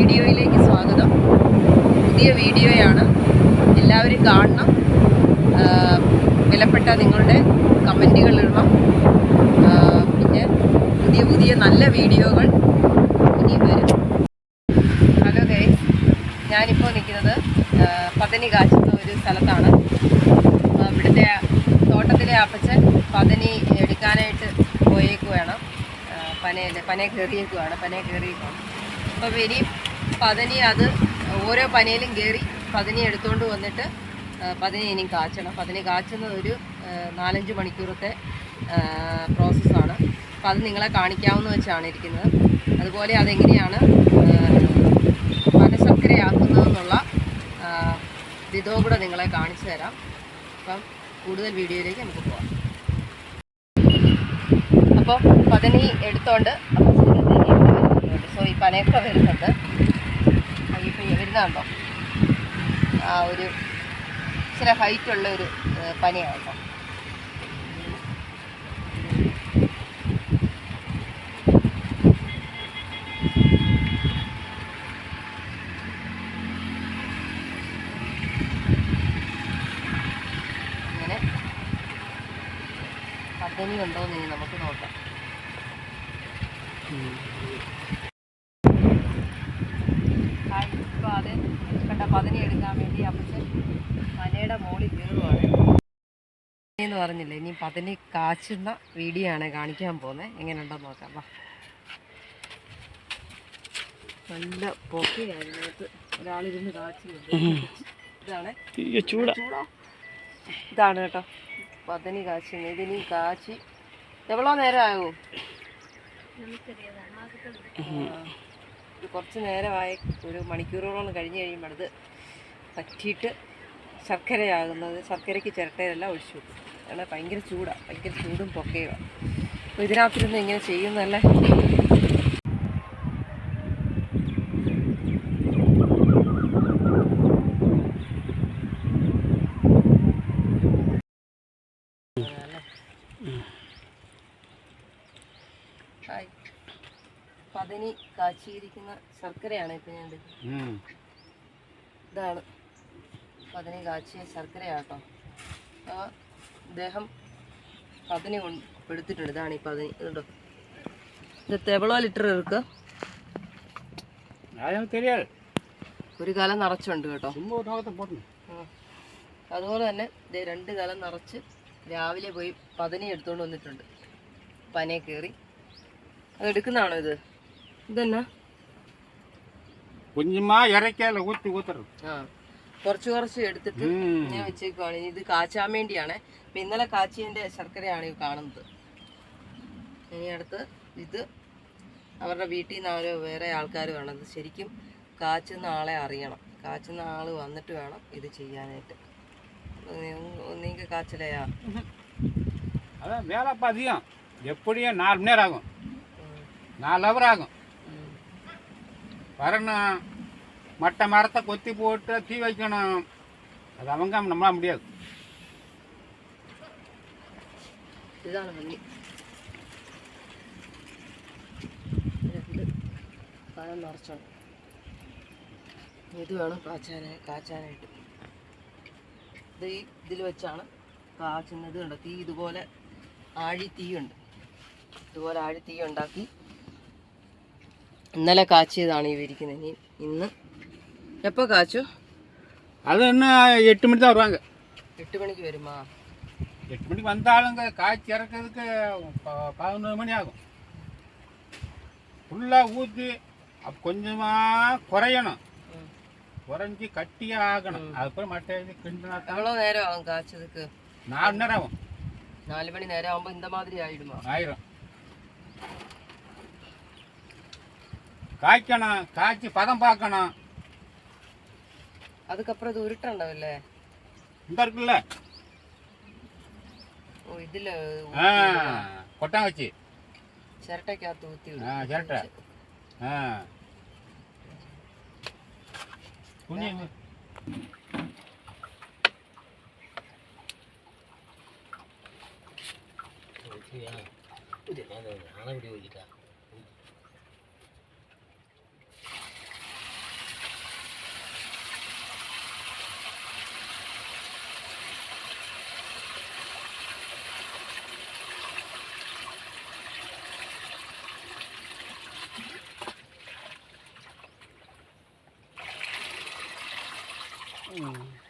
വീഡിയോയിലേക്ക് സ്വാഗതം. പുതിയ വീഡിയോയാണ്. എല്ലാവരും കാണണം. വിലപ്പെട്ട നിങ്ങളുടെ കമന്റുകൾ ഇടണം. പിന്നെ പുതിയ പുതിയ നല്ല വീഡിയോകൾ ഇനി വരും. ഹലോ ഗൈസ് ഞാനിപ്പോൾ നിൽക്കുന്നത് പതനി കാച്ചുന്ന ഒരു സ്ഥലത്താണ്. ഇവിടുത്തെ തോട്ടത്തിലെ അപ്പച്ചൻ പതനി എടുക്കാനായിട്ട് പോയേക്കുവാണ്. പനയല്ലേ പനയെ കയറിയേക്കുവാണ് പനയെ കയറിയേക്കുവാണ്. അപ്പോൾ ഇനി പതനി അത് ഓരോ പനയിലും കയറി പതനി എടുത്തുകൊണ്ട് വന്നിട്ട് പതിനെ ഇനിയും ഇനി കാച്ചണം. പതിനെ കാച്ചുന്നത് ഒരു നാലഞ്ച് മണിക്കൂറത്തെ പ്രോസസ്സാണ്. അപ്പോൾ അത് നിങ്ങളെ കാണിക്കാവുന്ന വെച്ചാണ് ഇരിക്കുന്നത്. അതുപോലെ അതെങ്ങനെയാണ് പനശർക്കരയാക്കുന്നതെന്നുള്ള ഇതോ കൂടെ നിങ്ങളെ കാണിച്ചു തരാം. അപ്പം കൂടുതൽ വീഡിയോയിലേക്ക് നമുക്ക് പോവാം. അപ്പോൾ പതിനി എടുത്തുകൊണ്ട് സോ ഈ പനയൊക്കെ വരുന്നുണ്ട്. വരുന്നുണ്ടോ ആ ഒരു ഇച്ചിരി ഹൈറ്റുള്ള ഒരു പനിയാണ് കേട്ടോ പതനി ഉണ്ടോ എന്ന് നമുക്ക് നോക്കാം. എന്ന് പറഞ്ഞില്ലേ? ഇനി പതിന് കാച്ചുന്ന വീഡിയോ ആണ് കാണിക്കാൻ പോകുന്നത് എങ്ങനെയുണ്ടോ നോക്കാം. വാ. നല്ല പൊക്കെയായിരുന്നു ഒരാളിരുന്ന് ഇതാണ്. ചൂടാ. ഇതാണ് കേട്ടോ. പതനി കാച്ചു ഇതിനി കാച്ചി. എവളോ നേരം ആകുമോ കുറച്ച് നേരമായി. ഒരു മണിക്കൂറുകളോളം കഴിഞ്ഞ് കഴിയുമ്പോൾ പറ്റിയിട്ട് ശർക്കരയാകുന്നത്. ശർക്കരയ്ക്ക് ചിരട്ടയിലെല്ലാം ഒഴിച്ചു വെക്കും കാരണം ഭയങ്കര ചൂടാണ് ഭയങ്കര ചൂടും പൊക്കയുമാണ് അപ്പോൾ ഇതിനകത്തിരുന്ന് ഇങ്ങനെ ചെയ്യുന്നതല്ലേ? പതിനി കാച്ചിയിരിക്കുന്ന ശർക്കരയാണ് ഇപ്പം ഞാൻ ഇതാണ്. പതിനി കാച്ചിയ ശർക്കരയാട്ടോ. ആ ഇദ്ദേഹം പതിന് എടുത്തിട്ടുണ്ട്. ഇതാണ് ഈ പതിന്. കേട്ടോ ഇത് തെവളോ ലിറ്റർ ഇറുക്ക് ഒരു കാലം നിറച്ചുണ്ട് കേട്ടോ. അതുപോലെ തന്നെ രണ്ട് കാലം നിറച്ച് രാവിലെ പോയി പതിനെ എടുത്തുകൊണ്ട് വന്നിട്ടുണ്ട്. പനെ കയറി അത് എടുക്കുന്നതാണോ ഇത്? ഇതെന്നാ? കുഞ്ഞുമാ ഇറക്കിയാലോ കുത്തി കുത്തറും ആ. കുറച്ച് കുറച്ച് എടുത്തിട്ട് ഉം. ഞാൻ വെച്ചേക്കുവാണ് ഇനി ഇത് കാച്ചാൻ വേണ്ടിയാണ് ഇപ്പൊ ഇന്നലെ കാച്ചിയതിന്റെ ശർക്കരയാണ് ഈ കാണുന്നത് ഇനി അടുത്ത് ഇത് അവരുടെ വീട്ടിൽ നിന്ന് ആരോ വേറെ ആൾക്കാർ വേണം ഇത് ശരിക്കും കാച്ചുന്ന ആളെ അറിയണം കാച്ചുന്ന ആൾ വന്നിട്ട് വേണം ഇത് ചെയ്യാനായിട്ട് ഒന്നെങ്കിൽ കാച്ചലയാ அதான் வேலைப்பா அதிகம் எப்படியும் நாலு மணி நேரம் ஆகும் நாலு ஹவர் ஆகும் ഉം. வரணும் மட்டை மரத்தை கொத்தி போட்டு தீ வைக்கணும் அது அவங்க நம்மளால முடியாது ഇതാണ് ഭംഗി രണ്ട് പഴം നിറച്ചോണ്ട് ഇത് വേണം കാച്ചാനായി കാച്ചാനായിട്ട് ഇത് ഈ ഇതിൽ വെച്ചാണ് കാച്ചുന്നത് കണ്ടോ തീ ഇതുപോലെ ആഴി തീയുണ്ട് ഇതുപോലെ ആഴി തീ ഉണ്ടാക്കി ഇന്നലെ കാച്ചിയതാണ് ഈ ഇരിക്കുന്നത് ഇനി ഇന്ന് எப்போ காய்ச்சும்? அது என்ன எட்டு மணி தான் வருவாங்க. எட்டு மணிக்கு வருமா? எட்டு மணிக்கு வந்தாலுங்க காய்ச்சி இறக்கிறதுக்கு பதினொரு மணி ஆகும். ஃபுல்லாக ஊற்றி அப்போ கொஞ்சமாக குறையணும். குறைஞ்சி கட்டியே ஆகணும். அதுக்கப்புறம் மட்டை கிண்டினா எவ்வளோ நேரம் ஆகும் காய்ச்சதுக்கு? நாலு நேரம் ஆகும். நாலு மணி நேரம் ஆகும்போது இந்த மாதிரி ஆகிடுமா ஆயிரும். காய்க்கணும். காய்ச்சி பதம் பார்க்கணும். அதுக்கப்புறம் இது உருட்டணும் இந்த இருக்குல்ல? ஓ இதுல கொட்டாங்க வச்சு சிரட்டைக்கு ஆத்து ஊத்தி ஆ சிரட்டை. ஆ. குனிங்க இது 嗯。